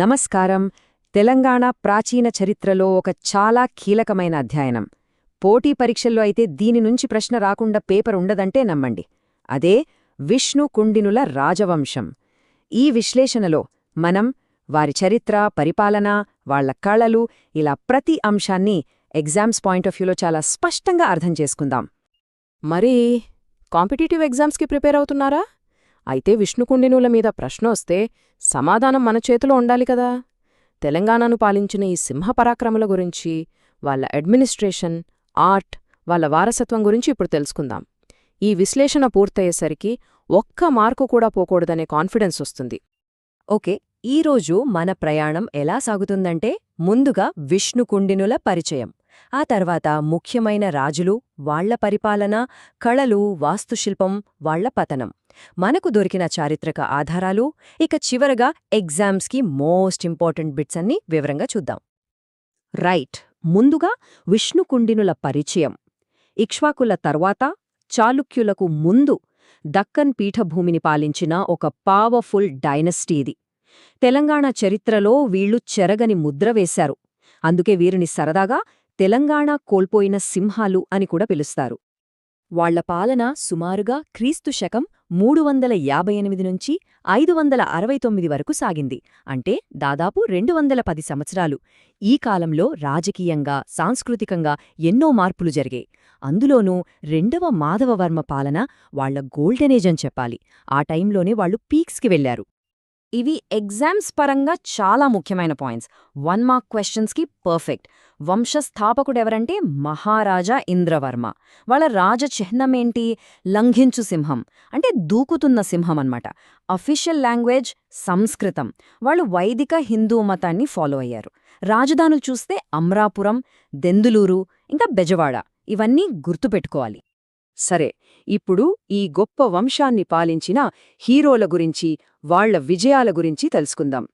నమస్కారం. తెలంగాణ ప్రాచీన చరిత్రలో ఒక చాలా కీలకమైన అధ్యయనం. పోటీ పరీక్షల్లో అయితే దీని నుంచి ప్రశ్న రాకుండా పేపర్ ఉండదంటే నమ్మండి. అదే విష్ణు కుండినుల రాజవంశం. ఈ విశ్లేషణలో మనం వారి చరిత్ర పరిపాలన వాళ్ళ కళలు ఇలా ప్రతి అంశాన్ని ఎగ్జామ్స్ పాయింట్ ఆఫ్ వ్యూలో చాలా స్పష్టంగా అర్థం చేసుకుందాం. మరి కాంపిటీటివ్ ఎగ్జామ్స్కి ప్రిపేర్ అవుతున్నారా? అయితే విష్ణుకుండినుల మీద ప్రశ్న వస్తే సమాధానం మన చేతిలో ఉండాలి కదా. తెలంగాణను పాలించిన ఈ సింహపరాక్రముల గురించి వాళ్ళ అడ్మినిస్ట్రేషన్ ఆర్ట్ వాళ్ళ వారసత్వం గురించి ఇప్పుడు తెలుసుకుందాం. ఈ విశ్లేషణ పూర్తయ్యేసరికి ఒక్క మార్కు కూడా పోకూడదనే కాన్ఫిడెన్స్ వస్తుంది. ఓకే ఈరోజు మన ప్రయాణం ఎలా సాగుతుందంటే ముందుగా విష్ణుకుండినుల పరిచయం. ఆ తర్వాత ముఖ్యమైన రాజులు వాళ్ళ పరిపాలన కళలు వాస్తుశిల్పం వాళ్ళ పతనం. మనకు దొరికిన చారిత్రక ఆధారాలు ఇక చివరగా ఎగ్జామ్స్కి మోస్ట్ ఇంపార్టెంట్ బిట్స్ అన్ని వివరంగా చూద్దాం. రైట్ ముందుగా విష్ణుకుండినుల పరిచయం. ఇక్ష్వాకుల తర్వాత చాళుక్యులకు ముందు దక్కన్ పీఠభూమిని పాలించిన ఒక పవర్ఫుల్ డైనస్టీ ఇది. తెలంగాణ చరిత్రలో వీళ్ళు చెరగని ముద్ర వేశారు. అందుకే వీరిని సరదాగా తెలంగాణ కోల్పోయిన సింహాలు అని కూడా పిలుస్తారు. వాళ్ళ పాలన సుమారుగా క్రీస్తు శకం మూడు వందల యాభై ఎనిమిది నుంచి ఐదు వందల అరవై తొమ్మిది వరకు సాగింది. అంటే దాదాపు రెండు వందల పది సంవత్సరాలు. ఈ కాలంలో రాజకీయంగా సాంస్కృతికంగా ఎన్నో మార్పులు జరిగాయి. అందులోనూ రెండవ మాధవవర్మ పాలన వాళ్ళ గోల్డెనేజ్ అని చెప్పాలి. ఆ టైంలోనే వాళ్ళు పీక్స్కి వెళ్ళారు ఇవి ఎగ్జామ్స్ పరంగా చాలా ముఖ్యమైన పాయింట్స్. వన్ మార్క్ క్వశ్చన్స్కి పర్ఫెక్ట్. వంశస్థాపకుడెవరంటే మహారాజా ఇంద్రవర్మ. వాళ్ళ రాజచిహ్నమేంటి? లంఘించు సింహం. అంటే దూకుతున్న సింహం అన్నమాట అఫీషియల్ లాంగ్వేజ్ సంస్కృతం. వాళ్ళు వైదిక హిందూ మతాన్ని ఫాలో అయ్యారు. రాజధానులు చూస్తే అమ్రాపురం దెందులూరు ఇంకా బెజవాడ. ఇవన్నీ గుర్తుపెట్టుకోవాలి. సరే ఇప్పుడు ఈ గొప్ప వంశాన్ని పాలించిన హీరోల గురించి వాళ్ళ విజయాల గురించి తెలుసుకుందాం.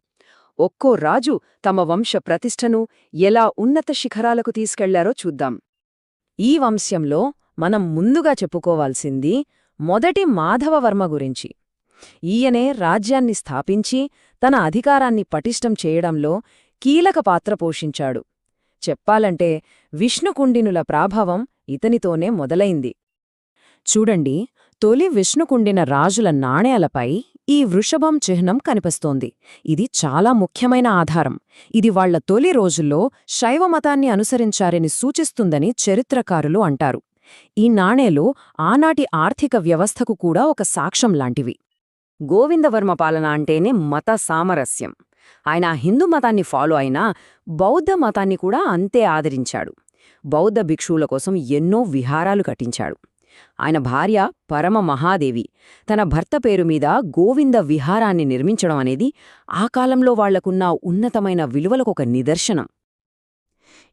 ఒక్కో రాజు తమ వంశ ప్రతిష్టను ఎలా ఉన్నత శిఖరాలకు తీసుకెళ్ళారో చూద్దాం. ఈ వంశంలో మనం ముందుగా చెప్పుకోవాల్సింది మొదటి మాధవవర్మ గురించి. ఈయనే రాజ్యాన్ని స్థాపించి తన అధికారాన్ని పటిష్టం చేయడంలో కీలక పాత్ర పోషించాడు. చెప్పాలంటే విష్ణుకుండినుల ప్రాభావం ఇతనితోనే మొదలైంది. చూడండి తొలి విష్ణుకుండిన రాజుల నాణేలపై ఈ వృషభం చిహ్నం కనిపిస్తోంది. ఇది చాలా ముఖ్యమైన ఆధారం. ఇది వాళ్ళ తొలి రోజుల్లో శైవమతాన్ని అనుసరించారని సూచిస్తుందని చరిత్రకారులు అంటారు. ఈ నాణేలు ఆనాటి ఆర్థిక వ్యవస్థకు కూడా ఒక సాక్ష్యం లాంటివి. గోవిందవర్మ పాలన అంటేనే మత సామరస్యం. ఆయన హిందూ మతాన్ని ఫాలో అయినా బౌద్ధ మతాన్ని కూడా అంతే ఆదరించాడు. బౌద్ధ భిక్షువుల కోసం ఎన్నో విహారాలు కట్టించాడు. ఆయన భార్య పరమ మహాదేవి తన భర్త పేరు మీద గోవింద విహారాన్ని నిర్మించడం అనేది ఆ కాలంలో వాళ్ళకున్న ఉన్నతమైన విలువలకొక నిదర్శనం.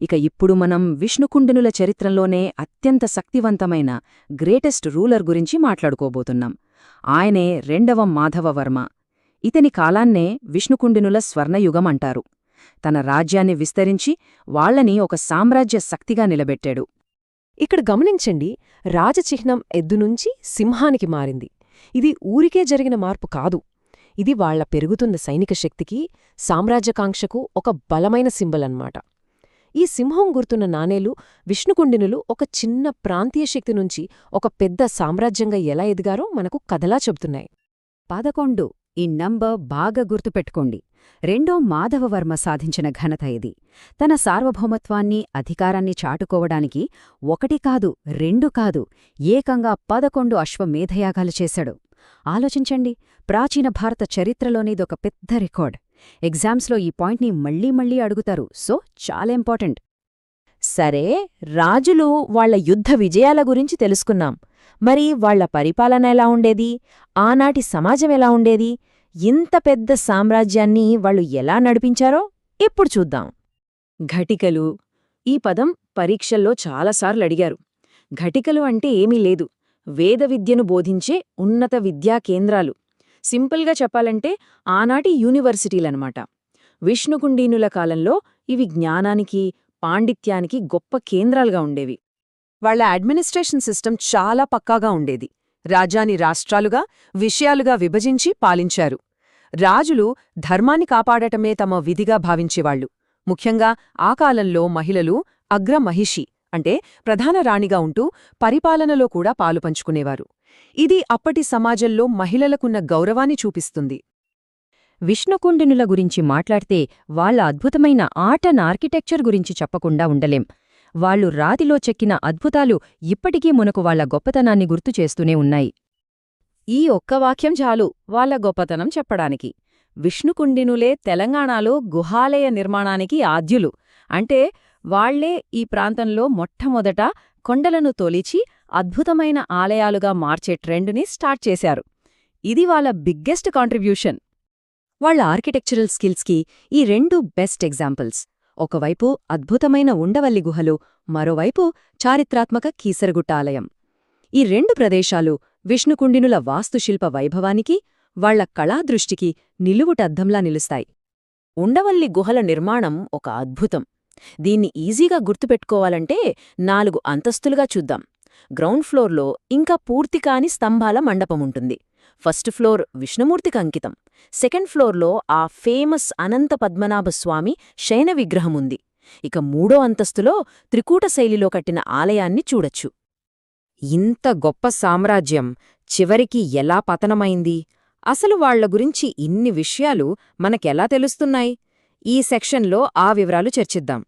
ఇక ఇప్పుడు మనం విష్ణుకుండునుల చరిత్రలోనే అత్యంత శక్తివంతమైన గ్రేటెస్ట్ రూలర్ గురించి మాట్లాడుకోబోతున్నాం. ఆయనే రెండవ మాధవవర్మ. ఇతని కాలాన్నే విష్ణుకుండినుల స్వర్ణయుగం అంటారు. తన రాజ్యాన్ని విస్తరించి వాళ్ళని ఒక సామ్రాజ్య శక్తిగా నిలబెట్టాడు. ఇక్కడ గమనించండి రాజచిహ్నం ఎద్దునుంచి సింహానికి మారింది. ఇది ఊరికే జరిగిన మార్పు కాదు. ఇది వాళ్ళ పెరుగుతున్న సైనిక శక్తికి సామ్రాజ్యకాంక్షకు ఒక బలమైన సింబల్ అన్నమాట ఈ సింహం గుర్తున్న నాణేలు విష్ణుకుండినులు ఒక చిన్న ప్రాంతీయ శక్తి నుంచి ఒక పెద్ద సామ్రాజ్యంగా ఎలా ఎదిగారో మనకు కథలా చెబుతున్నాయి. పదకొండు ఈ నంబర్ బాగా గుర్తుపెట్టుకోండి. రెండో మాధవవర్మ సాధించిన ఘనత ఇది. తన సార్వభౌమత్వాన్ని అధికారాన్ని చాటుకోవడానికి ఒకటి కాదు రెండు కాదు ఏకంగా పదకొండు అశ్వమేధయాగాలు చేశాడు. ఆలోచించండి ప్రాచీన భారత చరిత్రలోనిదొక పెద్ద రికార్డ్. ఎగ్జామ్స్లో ఈ పాయింట్ని మళ్ళీ మళ్ళీ అడుగుతారు. సో చాలా ఇంపార్టెంట్. సరే రాజులు వాళ్ళ యుద్ధ విజయాల గురించి తెలుసుకున్నాం. మరి వాళ్ళ పరిపాలన ఎలా ఉండేది? ఆనాటి సమాజం ఎలా ఉండేది? ఇంత పెద్ద సామ్రాజ్యాన్ని వాళ్ళు ఎలా నడిపించారో ఇప్పుడు చూద్దాం. ఘటికలు. ఈ పదం పరీక్షల్లో చాలాసార్లు అడిగారు. ఘటికలు అంటే ఏమీ లేదు. వేద విద్యను బోధించే ఉన్నత విద్యా కేంద్రాలు. సింపుల్గా చెప్పాలంటే ఆనాటి యూనివర్సిటీలనమాట. విష్ణుకుండీనుల కాలంలో ఇవి జ్ఞానానికి పాండిత్యానికి గొప్ప కేంద్రాలుగా ఉండేవి. వాళ్ళ అడ్మినిస్ట్రేషన్ సిస్టమ్ చాలా పక్కాగా ఉండేది. రాజ్యాన్ని రాష్ట్రాలుగా విషయాలుగా విభజించి పాలించారు. రాజులు ధర్మాన్ని కాపాడటమే తమ విధిగా భావించేవాళ్ళు ముఖ్యంగా ఆ కాలంలో మహిళలు అగ్రమహిషి అంటే ప్రధాన రాణిగా ఉంటూ పరిపాలనలో కూడా పాలుపంచుకునేవారు ఇది అప్పటి సమాజంలో మహిళలకున్న గౌరవాన్ని చూపిస్తుంది. విష్ణుకుండినుల గురించి మాట్లాడితే వాళ్ళ అద్భుతమైన ఆర్ట్ అండ్ ఆర్కిటెక్చర్ గురించి చెప్పకుండా ఉండలేం. వాళ్ళు రాతిలో చెక్కిన అద్భుతాలు ఇప్పటికీ మునకు వాళ్ళ గొప్పతనాన్ని గుర్తు చేస్తూనే ఉన్నాయి. ఈ ఒక్క వాక్యం చాలు వాళ్ళ గొప్పతనం చెప్పడానికి. విష్ణుకుండినులే తెలంగాణలో గుహాలయ నిర్మాణానికి ఆద్యులు. అంటే వాళ్ళే ఈ ప్రాంతంలో మొట్టమొదట కొండలను తొలిచి అద్భుతమైన ఆలయాలుగా మార్చే ట్రెండుని స్టార్ట్ చేశారు. ఇది వాళ్ళ బిగ్గెస్ట్ కాంట్రిబ్యూషన్. వాళ్ళ ఆర్కిటెక్చరల్ స్కిల్స్కి ఈ రెండు బెస్ట్ ఎగ్జాంపుల్స్. ఒకవైపు అద్భుతమైన ఉండవల్లి గుహలు మరోవైపు చారిత్రాత్మక కీసరగుట్ట ఆలయం ఈ రెండు ప్రదేశాలు విష్ణుకుండినుల వాస్తుశిల్ప వైభవానికి వాళ్ళ కళాదృష్టికి నిలువుటద్దంలా నిలుస్తాయి. ఉండవల్లి గుహల నిర్మాణం ఒక అద్భుతం. దీన్ని ఈజీగా గుర్తుపెట్టుకోవాలంటే నాలుగు అంతస్తులుగా చూద్దాం. గ్రౌండ్ ఫ్లోర్లో ఇంకా పూర్తికాని స్తంభాల మండపముంటుంది. ఫస్ట్ ఫ్లోర్ విష్ణుమూర్తికి అంకితం. సెకండ్ ఫ్లోర్లో ఆ ఫేమస్ అనంత పద్మనాభస్వామి శయన విగ్రహముంది ఇక మూడో అంతస్తులో త్రికూట శైలిలో కట్టిన ఆలయాన్ని చూడొచ్చు. ఇంత గొప్ప సామ్రాజ్యం చివరికి ఎలా పతనమైంది? అసలు వాళ్ళ గురించి ఇన్ని విషయాలు మనకెలా తెలుస్తున్నాయి? ఈ సెక్షన్లో ఆ వివరాలు చర్చిద్దాం.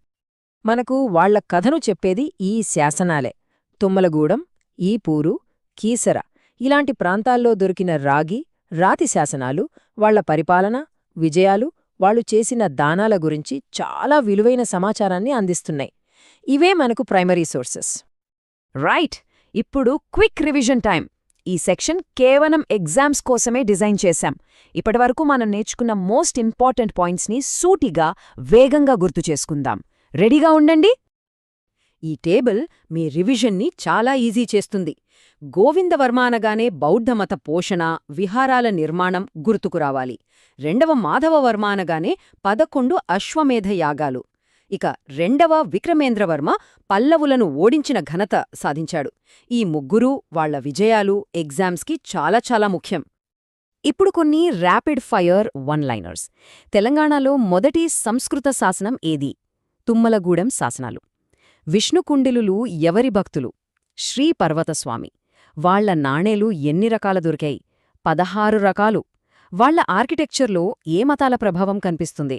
మనకు వాళ్ళ కథను చెప్పేది ఈ శాసనాలే. తుమ్మలగూడెం ఈపూరు కీసర. ఇలాంటి ప్రాంతాల్లో దొరికిన రాగి రాతి శాసనాలు వాళ్ళ పరిపాలన విజయాలు వాళ్ళు చేసిన దానాల గురించి చాలా విలువైన సమాచారాన్ని అందిస్తున్నాయి. ఇవే మనకు ప్రైమరీ సోర్సెస్. రైట్ ఇప్పుడు క్విక్ రివిజన్ టైం. ఈ సెక్షన్ కేవలం ఎగ్జామ్స్ కోసమే డిజైన్ చేశాం. ఇప్పటివరకు మనం నేర్చుకున్న మోస్ట్ ఇంపార్టెంట్ పాయింట్స్ని సూటిగా వేగంగా గుర్తు చేసుకుందాం. రెడీగా ఉండండి! ఈ టేబుల్ మీ రివిజన్ని చాలా ఈజీ చేస్తుంది. గోవిందవర్మ అనగానే బౌద్ధమత పోషణ విహారాల నిర్మాణం గుర్తుకురావాలి రెండవ మాధవవర్మ అనగానే పదకొండు అశ్వమేధ యాగాలు. ఇక రెండవ విక్రమేంద్రవర్మ పల్లవులను ఓడించిన ఘనత సాధించాడు. ఈ ముగ్గురూ వాళ్ళ విజయాలు ఎగ్జామ్స్కి చాలా చాలా ముఖ్యం. ఇప్పుడు కొన్ని ర్యాపిడ్ ఫైర్ వన్ లైనర్స్ తెలంగాణలో మొదటి సంస్కృత శాసనం ఏది? తుమ్మలగూడెం శాసనాలు. విష్ణుకుండిలులు ఎవరి భక్తులు? శ్రీ పర్వతస్వామి వాళ్ళ నాణేలు ఎన్ని రకాల దొరికాయి? పదహారు రకాలు. వాళ్ళ ఆర్కిటెక్చర్లో ఏ మతాల ప్రభావం కనిపిస్తుంది?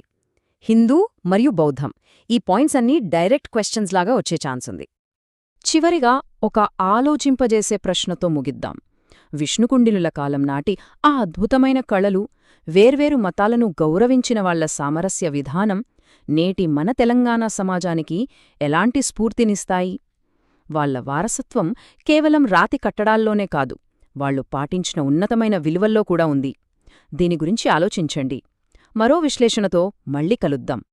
హిందూ మరియు బౌద్ధం. ఈ పాయింట్స్ అన్నీ డైరెక్ట్ క్వశ్చన్స్ లాగా వచ్చే ఛాన్స్ ఉంది. చివరిగా ఒక ఆలోచింపజేసే ప్రశ్నతో ముగిద్దాం. విష్ణుకుండినుల కాలం నాటి ఆ అద్భుతమైన కళలు వేర్వేరు మతాలను గౌరవించిన వాళ్ళ సామరస్య విధానం నేటి మన తెలంగాణ సమాజానికి ఎలాంటి స్ఫూర్తినిస్తాయి? వాళ్ళ వారసత్వం కేవలం రాతి కట్టడాల్లోనే కాదు వాళ్ళు పాటించిన ఉన్నతమైన విలువల్లో కూడా ఉంది. దీని గురించి ఆలోచించండి. మరో విశ్లేషణతో మళ్ళీ కలుద్దాం.